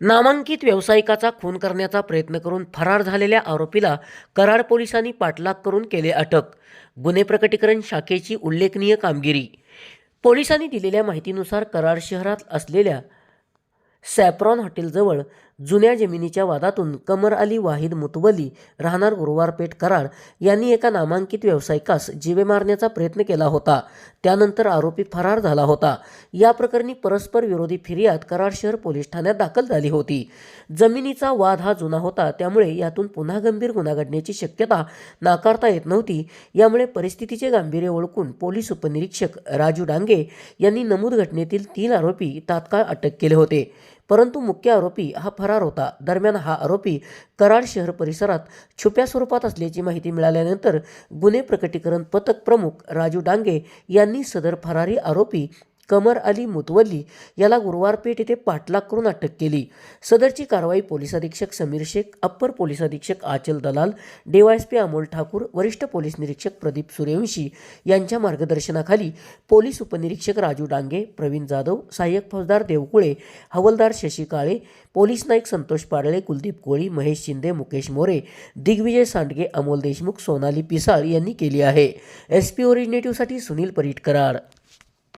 नामांकित व्यावसायिकाचा खून करण्याचा प्रयत्न करून फरार झालेल्या आरोपीला कराड पोलिसांनी पाठलाग करून केले अटक. गुन्हे प्रकटीकरण शाखेची उल्लेखनीय कामगिरी. पोलिसांनी दिलेल्या माहितीनुसार कराड शहरात असलेल्या सॅप्रॉन हॉटेलजवळ जुन्या जमिनीच्या वादातून कमर अली वाहिद मुतवली राहणार गुरुवारपेठ कराड यांनी एका नामांकित व्यावसायिकास जीवे मारण्याचा प्रयत्न केला होता. त्यानंतर आरोपी फरार झाला होता. या प्रकरणी परस्पर विरोधी फिर्याद कराड शहर पोलीस ठाण्यात दाखल झाली होती. जमिनीचा वाद हा जुना होता त्यामुळे यातून पुन्हा गंभीर गुन्हा घडण्याची शक्यता नाकारता येत नव्हती. यामुळे परिस्थितीचे गांभीर्य ओळखून पोलीस उपनिरीक्षक राजू डांगे यांनी नमूद घटनेतील तीन आरोपी तात्काळ अटक केले होते. परंतु मुख्य आरोपी हा फरार होता. दरम्यान हा आरोपी कराड शहर परिसरात छुप्या स्वरूपात असल्याची माहिती मिळाल्यानंतर गुन्हे प्रकटीकरण पथक प्रमुख राजू डांगे यांनी सदर फरारी आरोपी कमर अली मुतवल्ली याला गुरुवार पेठ येथे पाठलाग करून अटक केली. सदरची कारवाई पोलीस अधीक्षक समीर शेख अप्पर पोलीस अधीक्षक आचल दलाल डीवायएसपी अमोल ठाकूर वरिष्ठ पोलीस निरीक्षक प्रदीप सूर्यवंशी यांच्या मार्गदर्शनाखाली पोलीस उपनिरीक्षक राजू डांगे प्रवीण जाधव सहाय्यक फौजदार देवकुळे हवलदार शशी काळे पोलीस नाईक संतोष पाडळे कुलदीप कोळी महेश शिंदे मुकेश मोरे दिग्विजय सांडगे अमोल देशमुख सोनाली पिसाळ यांनी केली आहे. एस पी ओरिजिनेटिव्हसाठी सुनील परिटकरार.